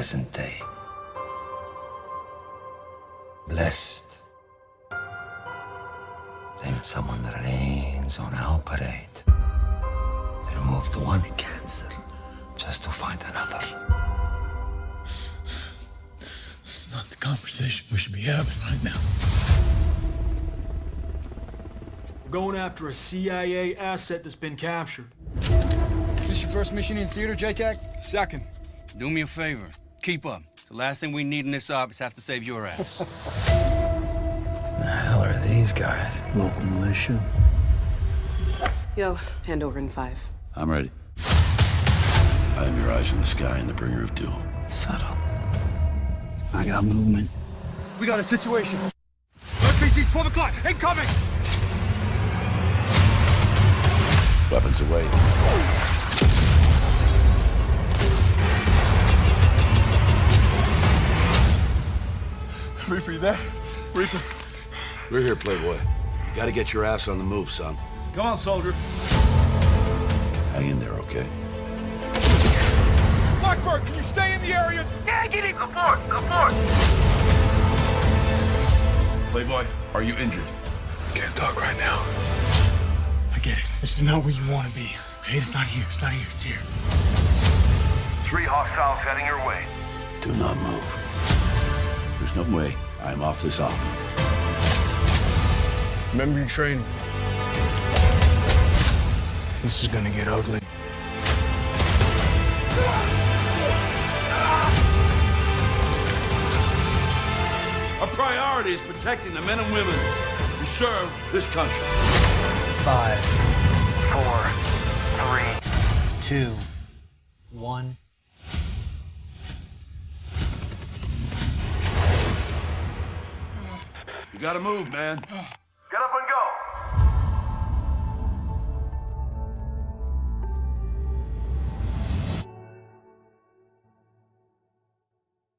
present day. Blessed. Then someone rains on our parade. They removed one cancer just to find another. It's not the conversation we should be having right now. We're going after a CIA asset that's been captured. Is this your first mission in theater, JTAC? Second. Do me a favor. Keep up. The last thing we need in this op is have to save your ass. The hell are these guys? Local militia. Yo, hand over in five. I'm ready. I'm your eyes in the sky and the bringer of doom. Subtle. I got movement. We got a situation. RPG 12 o'clock, incoming! Weapons away. Reaper, you there? Reaper. We're here, Playboy. You gotta get your ass on the move, son. Come on, soldier. Hang in there, okay? Blackbird, can you stay in the area? Playboy, are you injured? Can't talk right now. I get it. This is not where you want to be. Okay, it's not here. It's not here. It's here. Three hostiles heading your way. Do not move. There's no way I'm off this op. Remember your training. This is gonna get ugly. Our priority is protecting the men and women who serve this country. Five, four, three, two, one. You gotta move, man. Oh.